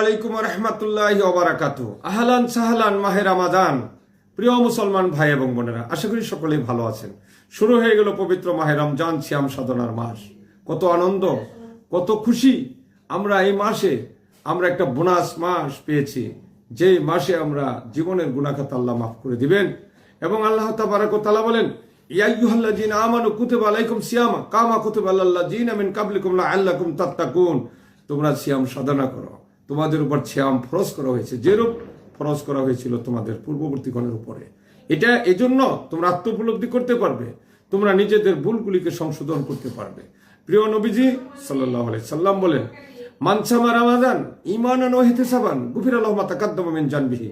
আলাইকুম রহমতুল্লাহ ওবরাকাত আহলান সাহলান মাহের রামাদান। প্রিয় মুসলমান ভাই এবং বোনেরা, আশা করি সকলেই ভালো আছেন। শুরু হয়ে গেল পবিত্র মাহে রমজান শ্যাম সাধনার মাস। কত আনন্দ, কত খুশি আমরা এই মাসে, আমরা একটা বোনাস মাস পেয়েছি। যে মাসে আমরা জীবনের গুণাখাত আল্লাহ মাফ করে দিবেন এবং আল্লাহ তাবারাক তালা বলেন আলাইকুম কামা তোমরা সিয়াম সাধনা করো। তোমাদের উপর সিয়াম ফরজ করা হয়েছে। যেরূপ ফরজ করা হয়েছিল তোমাদের পূর্ববর্তীগণের উপরে। এটা এজন্য তোমরা আত্ম উপলব্ধি করতে পারবে। তোমরা নিজেদের ভুলগুলিকে সংশোধন করতে পারবে। প্রিয় নবীজি সাল্লাহ সাল্লাম বলেন মানসামা রামাদান ইমান নহিতে সাবান গুফির আল্লাহ তাকাদ্দমিন জানবিহি।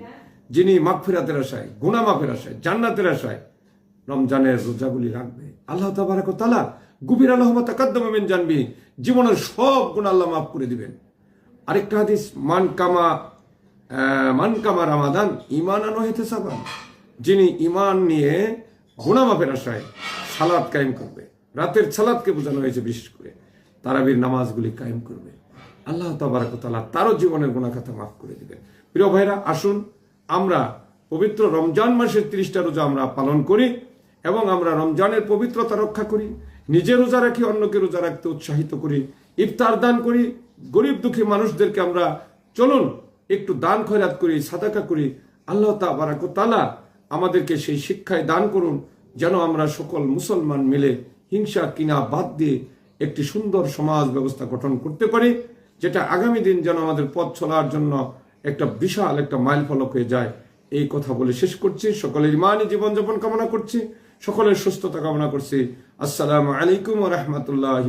যিনি মাগফিরাতের আশায় গুণা মাফের আশায়, জান্নাতের আশায় রমজানের রোজাগুলি রাখবে। আল্লাহ তাবারাক তালা গুবির আল্লাহ তাকাদ্দমিন জানবি জীবনের সব গুণ আল্লাহ মাফ করে দিবেন। আরেকটা হাদিস, মান কামা মান কামা রামাদান ইমান নহিতে সাবান যিনি ইমান নিয়ে গুণা মাফের আশায় সালাদ কায়েম করবে। রাতের সালাদকে বোঝানো হয়েছে বিশেষ করে। তারাবির নামাজগুলি কায়েম করবে। আল্লাহ তাবারাকতালা তারও জীবনের গুণাখাতা মাফ করে দিবেন। প্রিয় ভাইরা, আসুন আমরা পবিত্র রমজান মাসের তিরিশটা রোজা আমরা পালন করি এবং আমরা রমজানের পবিত্রতা রক্ষা করি, নিজে রোজা রাখি, অন্যকে রোজা রাখতে উৎসাহিত করি, ইফতার দান করি গরিব দুঃখী মানুষদেরকে আমরা চলুন, একটু দান খয়রাত করি, সাদাকা করি। আল্লাহ তাবারাকতালা আমাদেরকে সেই শিক্ষায় দান করুন, যেন আমরা সকল মুসলমান মিলে হিংসা কিনা বাদ দিয়ে একটি সুন্দর সমাজ ব্যবস্থা গঠন করতে পারি, যেটা আগামী দিন যেন আমাদের পথ চলার জন্য একটা বিশাল একটা মাইল ফলক হয়ে যায়। এই কথা বলে শেষ করছি। সকলের ইমানই জীবনযাপন কামনা করছি। সকলের সুস্থতা কামনা করছি। আসসালামু আলাইকুম রহমতুল্লাহ